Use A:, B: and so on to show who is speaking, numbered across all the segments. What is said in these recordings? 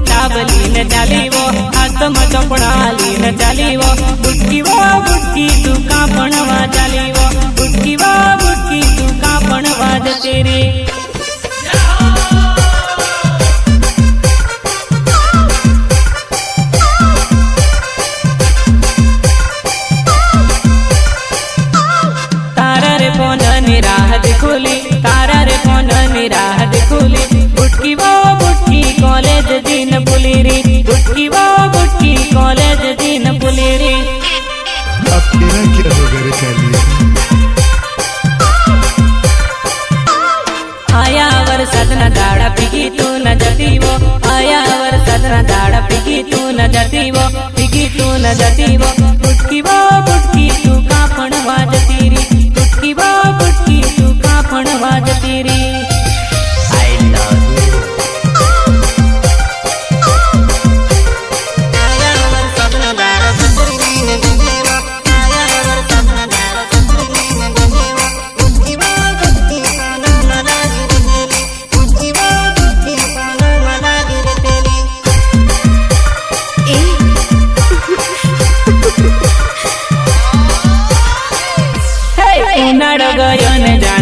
A: ડાબલીને ચાલીવો હાથમાં ચોપડા લઈને ચાલીવો. રે. તારા રે પોનની રાહ জাটিব ফুটকিব ফুটকি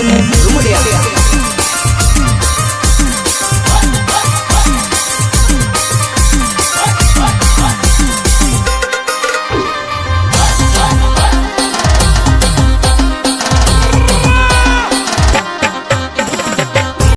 A: 怎么练